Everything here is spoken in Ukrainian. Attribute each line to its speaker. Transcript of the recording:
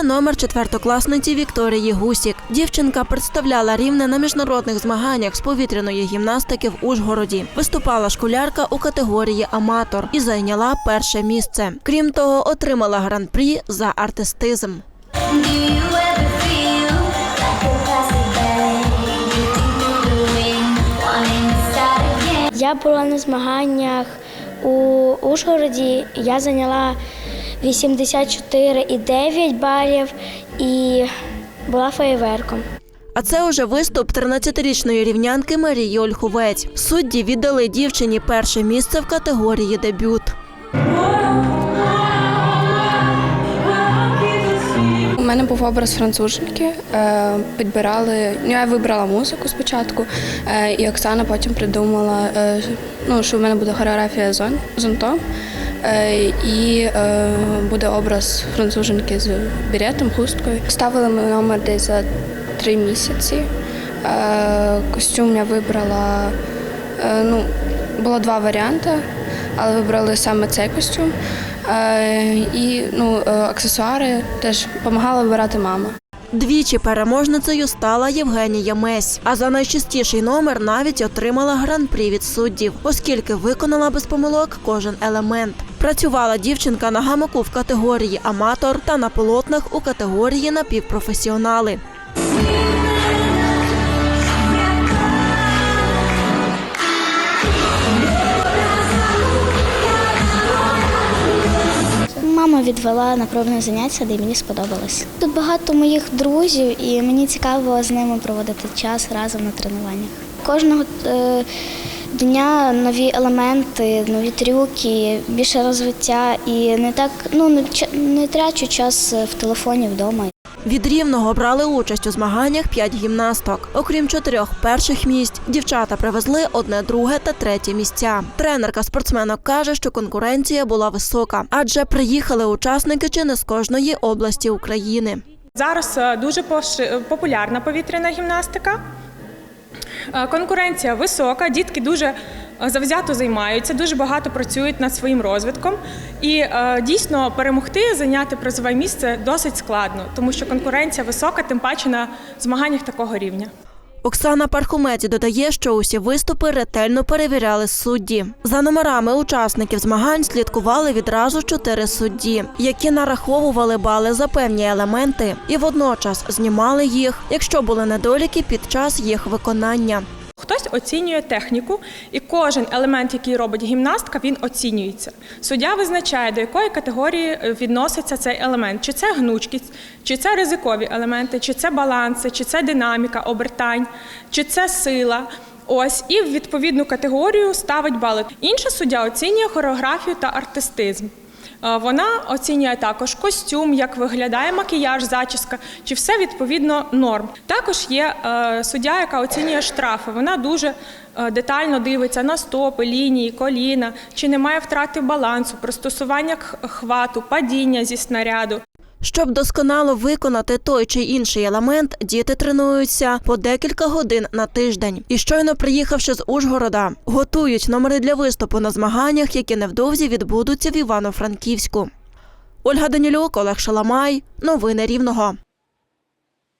Speaker 1: Це номер четвертокласниці Вікторії Гусік. Дівчинка представляла рівне на міжнародних змаганнях з повітряної гімнастики в Ужгороді. Виступала школярка у категорії аматор і зайняла перше місце. Крім того, отримала гран-прі за артистизм.
Speaker 2: Я була на змаганнях у Ужгороді. Я зайняла 84,9 балів і була феєверком.
Speaker 1: А це уже виступ 13-річної рівнянки Марії Ольховець. Судді віддали дівчині перше місце в категорії дебют.
Speaker 3: У мене був образ француженки. Е, Підбирали. Ну, я вибрала музику спочатку, е, і Оксана потім придумала, е, ну, що в мене буде хореографія зон, зонто. Е, І е, буде образ француженки з беретом, хусткою. Ставили ми номер десь за три місяці. Е, Костюм я вибрала. Ну, було два варіанти, але вибрали саме цей костюм. І ну, аксесуари теж допомагала вибирати мама.
Speaker 1: Двічі переможницею стала Євгенія Месь. А за найчастіший номер навіть отримала гран-прі від суддів, оскільки виконала без помилок кожен елемент. Працювала дівчинка на гамаку в категорії аматор та на полотнах у категорії напівпрофесіонали.
Speaker 2: Відвела на пробне заняття, де мені сподобалось. Тут багато моїх друзів, і мені цікаво з ними проводити час разом на тренуваннях. Кожного е, дня нові елементи, нові трюки, більше розвиття і не так ну не, не трачу час в телефоні вдома.
Speaker 1: Від рівного брали участь у змаганнях п'ять гімнасток. Окрім чотирьох перших місць, дівчата привезли одне, друге та третє місця. Тренерка спортсменок каже, що конкуренція була висока, адже приїхали учасники чи не з кожної області України.
Speaker 4: Зараз е, дуже популярна повітряна гімнастика. Е, Конкуренція висока, дітки дуже завзято займаються, дуже багато працюють над своїм розвитком. І е, дійсно перемогти, зайняти призове місце досить складно, тому що конкуренція висока, тим паче на змаганнях такого рівня.
Speaker 1: Оксана Пархометі додає, що усі виступи ретельно перевіряли судді. За номерами учасників змагань слідкували відразу чотири судді, які нараховували бали за певні елементи і водночас знімали їх, якщо були недоліки під час їх виконання.
Speaker 4: Оцінює техніку, і кожен елемент, який робить гімнастка, він оцінюється. Суддя визначає, до якої категорії е, відноситься цей елемент: чи це гнучкість, чи це ризикові елементи, чи це баланси, чи це динаміка, обертань, чи це сила. Ось і в відповідну категорію ставить бали. Інша суддя оцінює хореографію та артистизм. Е, Вона оцінює також костюм, як виглядає макіяж, зачіска, чи все відповідно норм. Також є е, суддя, яка оцінює штрафи. Вона дуже е, детально дивиться на стопи, лінії, коліна, чи немає втрати балансу, пристосування к хвату, падіння зі снаряду.
Speaker 1: Щоб досконало виконати той чи інший елемент, діти тренуються по декілька годин на тиждень. І щойно приїхавши з Ужгорода, готують номери для виступу на змаганнях, які невдовзі відбудуться в Івано-Франківську. Ольга Данілюк, Олег Шаламай. Новини Рівного.